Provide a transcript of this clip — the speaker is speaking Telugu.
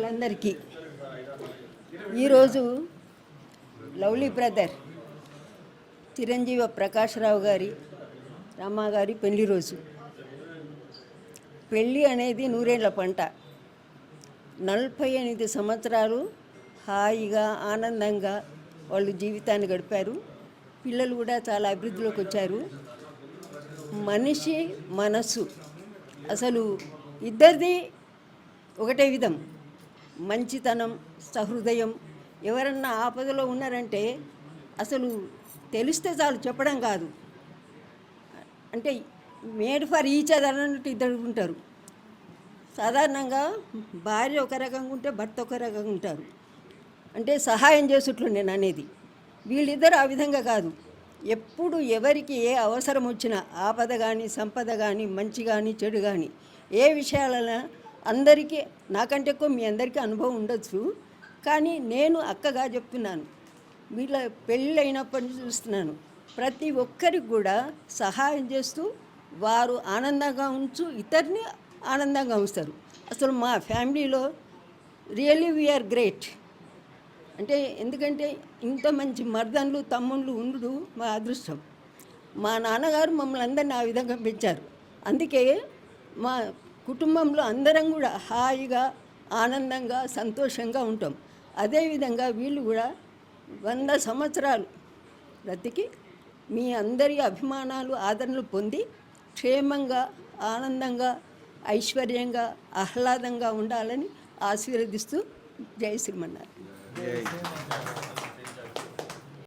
వాళ్ళందరికీ. ఈరోజు లవ్లీ బ్రదర్ చిరంజీవి ప్రకాశ్రావు గారి రామా గారి పెళ్ళి రోజు. పెళ్ళి అనేది నూరేళ్ళ పంట. నలభై ఎనిమిది సంవత్సరాలు హాయిగా ఆనందంగా వాళ్ళు జీవితాన్ని గడిపారు. పిల్లలు కూడా చాలా అభివృద్ధిలోకి వచ్చారు. మనిషి మనసు అసలు ఇద్దరిది ఒకటే విధం. మంచితనం సహృదయం ఎవరన్నా ఆపదలో ఉన్నారంటే అసలు తెలిస్తే చాలు చెప్పడం కాదు. అంటే మేడ్ ఫర్ ఈచ్ అదర్ అన్నట్టు ఇద్దరు ఉంటారు. సాధారణంగా భార్య ఒక రకంగా ఉంటే భర్త ఒక రకంగా ఉంటారు. అంటే సహాయం చేసేట్లు నేను అనేది. వీళ్ళిద్దరు ఆ విధంగా కాదు. ఎప్పుడు ఎవరికి ఏ అవసరం వచ్చినా ఆపద కానీ సంపద కానీ మంచి కానీ చెడు కానీ ఏ విషయాలైనా అందరికీ నాకంటే ఎక్కువ మీ అందరికీ అనుభవం ఉండొచ్చు. కానీ నేను అక్కగా చెప్తున్నాను. వీళ్ళ పెళ్ళి అయినప్పటి నుంచి చూస్తున్నాను. ప్రతి ఒక్కరికి కూడా సహాయం చేస్తూ వారు ఆనందంగా ఉంచు ఇతరుని ఆనందంగా ఉంచుతారు. అసలు మా ఫ్యామిలీలో రియలీ వీఆర్ గ్రేట్. అంటే ఎందుకంటే ఇంత మంచి మర్దన్లు తమ్ముళ్ళు ఉండు మా అదృష్టం. మా నాన్నగారు మమ్మల్ని అందరిని ఆ విధంగా పెంచారు. అందుకే మా కుటుంబంలో అందరం కూడా హాయిగా ఆనందంగా సంతోషంగా ఉంటాం. అదేవిధంగా వీళ్ళు కూడా వంద సంవత్సరాలు బ్రతికి మీ అందరి అభిమానాలు ఆదరణలు పొంది క్షేమంగా ఆనందంగా ఐశ్వర్యంగా ఆహ్లాదంగా ఉండాలని ఆశీర్వదిస్తూ జయ శ్రీమన్నారు